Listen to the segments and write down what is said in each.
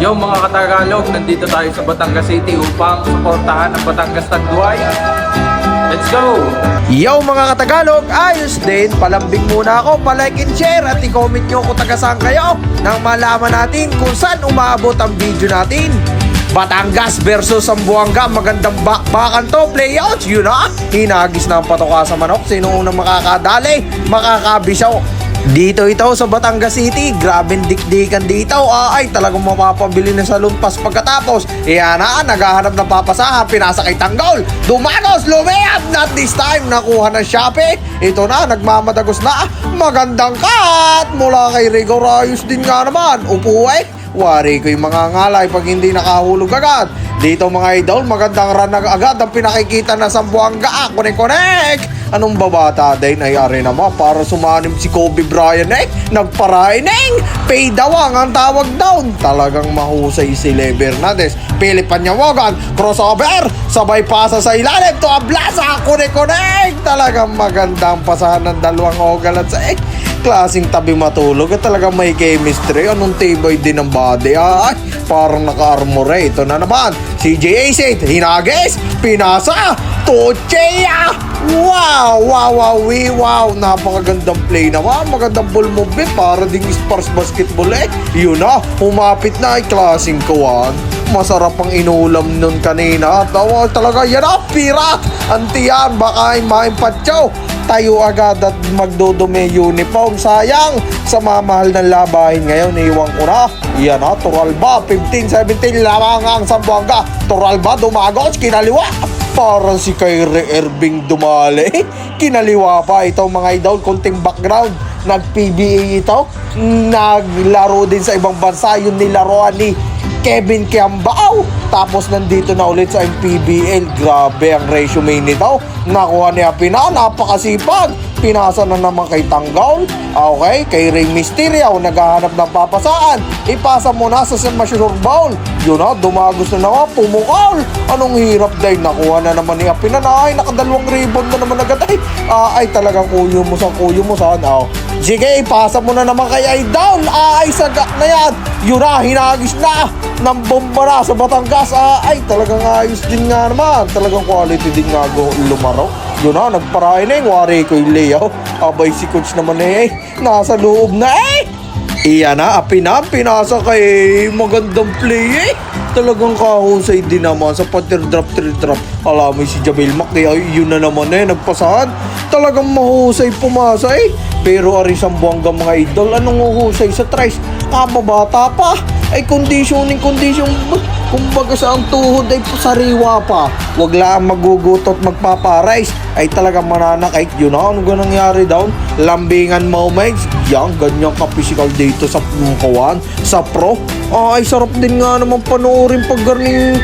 Yo mga Katagalog, nandito tayo sa Batangas City upang suportahan ang Batangas Tanduay. Let's go! Yo mga katagalog, ayos din. Palambing muna ako, palike and share at i-comment nyo kung taga saan kayo nang malaman natin kung saan umaabot ang video natin. Batangas versus Sambuanga, magandang bakbakan to, playouts, yun na. Hinagis na ang patoka sa manok, sino unang makakadali, makakabisaw. Dito ito sa Batangas City, grabing dikdikan dito. Ah, ay, talagang mapapabili na sa lumpas pagkatapos. Iyan na, naghahanap ng papasahan, pinasa kay Tanggol. Dumagos, lumiyap, not this time, nakuha ng Shopee. Ito na, nagmamadagos na. Magandang cut mula kay Rigor Ayos din nga naman. Upo eh. Wari ko yung mga ngalay pag hindi nakahulog agad. Dito mga idol, magandang run na agad ang pinakikita na sa Buanga. Connect-connect! Anong babata din ay ari naman para sumanim si Kobe Bryant eh. Nagparaineng! Pay dawang ang tawag down. Talagang mahusay si Le Bernades. Pilipan niya wagan. Crossover! Sabay pasa sa ilalim. To ablasa! Connect-connect! Talagang magandang pasahan ng dalawang ogalat sa eh klaseng tabi matulog at talagang may chemistry. Anong tibay din ng body. Ay, parang naka-armor eh. Ito na naman. Si J.A. Hinagis, pinasa, Tocheya! Wow! Wow! Wow! We, wow! Napakagandang play naman. Magandang ball movement para ding Spurs basketball eh. Yun na, humapit na ay klaseng kawan. Masarap ang inulam nun kanina. Tawa talaga, yan na, pirat! Antiyan, baka ay maimpatyaw tayo agad at magdodome uniform. Sayang, sa mamahal ng labahin ngayon, iwan ko na. Yan ha, Turalba, 15-17 lamang ang Sambuanga. Turalba, dumagos, kinaliwa. Parang si Kyrie Irving dumali. Kinaliwa pa ito mga idol, konting background. Nag-PBA ito. Naglaro din sa ibang bansa. Yung nilaroan ni Kevin Kiambao. Tapos nandito na ulit sa MPBL. Grabe ang resume nito. Nakuha ni Apina, napakasipag. Pinasa na naman kay Tanggol. Okay, kay Rey Mysterio, naghahanap ng papasaan. Ipasa mo na sa Semasyur Bowl. Yun na, dumagos na naman, pumukol. Anong hirap dahil nakuha na naman ni Apina na ay nakadalawang rebound na naman agad. Ay, ah, ay talagang kuyo mo sa kuyo mo saan. Oh. Sige, ipasa mo na naman kay Idol. Ah, ay, sagak na yan. Yun na, hinagis na ng bomba na sa Batangas. Ah, ay, talagang ayos din nga naman. Talagang quality din nga go lumaro. Yun na, nagparahin na yung wari ko yung layout. Abay si coach naman eh, nasa loob na eh. Iyan na, apina, pinasa kay magandang play eh. Talagang kahusay din naman sa patir drop, tir drop. Alam mo si Jabil Mac, kaya yun na naman eh, nagpasahan. Talagang mahusay pumasa eh. Pero ari sa buwangga mga idol, anong uhusay sa tries? Mabata pa. Ay, conditioning, condition. Kumbaga sa ang tuhod ay sariwa pa. Huwag lang magugutot magpaparize. Ay talagang mananakay. Yun na, ano ga nangyari daw? Lambingan moments. Yan, ganyan ka physical dito sa kawan. Sa pro. Ah, ay sarap din nga naman panoorin pag galing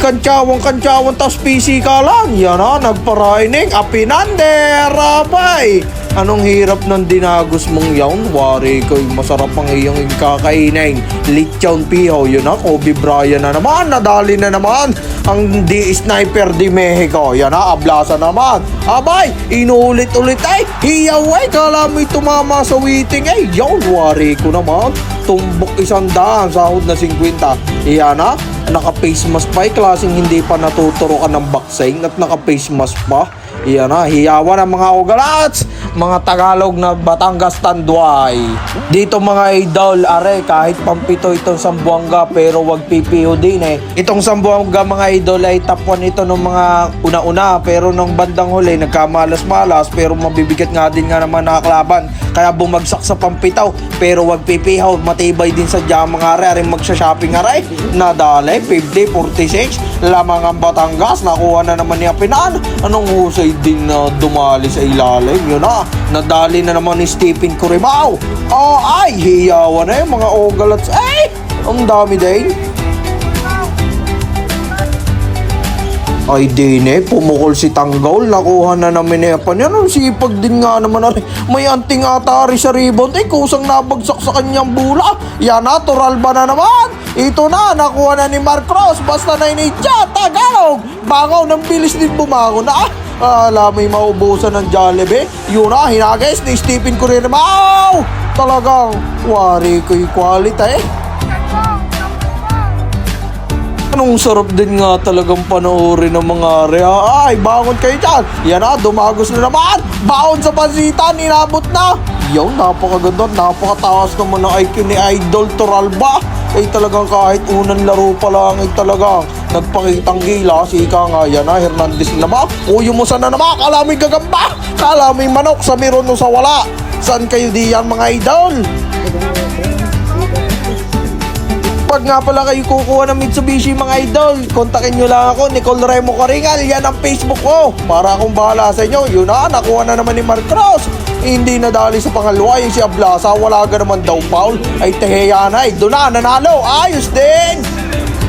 kantsawang kantsawang tas PC ka lang. Yan na, nagparaining. Apinander, abay. Anong hirap ng dinagos mong yawn? Wari ko, masarap ang iyong kakainin. Lechon piho, yun na, Kobe Bryant na naman, nadali na naman. Ang di sniper di Mexico, yan na, ablasa naman. Abay, inulit-ulit ay, hiyaw ay, kala mo'y tumama sa waiting ay. Yawn, wari ko naman. Tumbok isang daan, sahod na 50. Yan na, naka-face mask pa, eh, klaseng hindi pa natuturokan ng boxing at naka-face mask pa. Iyan na, hiyawan ang mga ugalats, mga Tagalog na Batangas Tanduay. Dito mga idol, are, kahit pampito itong Sambuanga pero wag PPO din eh. Itong Sambuanga mga idol ay top 1 ito ng mga una-una pero nung bandang huli nagkamalas-malas pero mabibigat nga din nga naman nakakalaban. Kaya bumagsak sa pampitaw pero wag pipihaw, matibay din sa dyan mga are, are magsha-shopping are. Nadali, 50, 46, lamang ang Batangas, nakuha na naman ni Apinan. Anong husay din na dumali sa ilalim? Yun na, nadali na naman ni Stephen Coribao. Oh, ay, hiyawan na yung mga ogalats. Ay, ang dami din. Ay dine, pumukol si Tanggol, nakuha na namin ni Apan yan. Sipag din nga naman ari. May anting atari sa rebound, eh kusang nabagsak sa kanyang bula. Yan na, Turalba na naman. Ito na, nakuha na ni Mark. Basta na initya, Tagalog. Bangaw ng bilis din bumangon na. Ah, alam may maubusan ng Jollibee. Yun na, hinagis ni Stephen Correa Talagang, wari ko yung quality eh. Ang sarap din nga talagang panoorin ng mga rea. Ay, bangon kayo dyan. Yan na, dumagos na naman. Baon sa pansitan, inabot na. Yung napakaganda, napakataas naman ng IQ ni Idol Toralba. Ay talagang kahit unang laro pa lang ay talagang nagpakitang gila. Si Ika nga yan na, Hernandez na naman. Uyo mo sana naman, kala mo'y gagamba. Kala mo'y manok sa meron no sa wala. Saan kayo diyan mga idol? Pag nga pala kayo kukuha ng Mitsubishi mga idol, kontakin nyo lang ako, Nicole Remo Karingal, yan ang Facebook ko. Para akong bahala sa inyo, yun na, nakuha na naman ni Mark Cross. Hindi nadali sa pangalawa, yung si Ablasa, wala ka naman daw foul. Ay teheya na, ay doon na, nanalo, ayos din.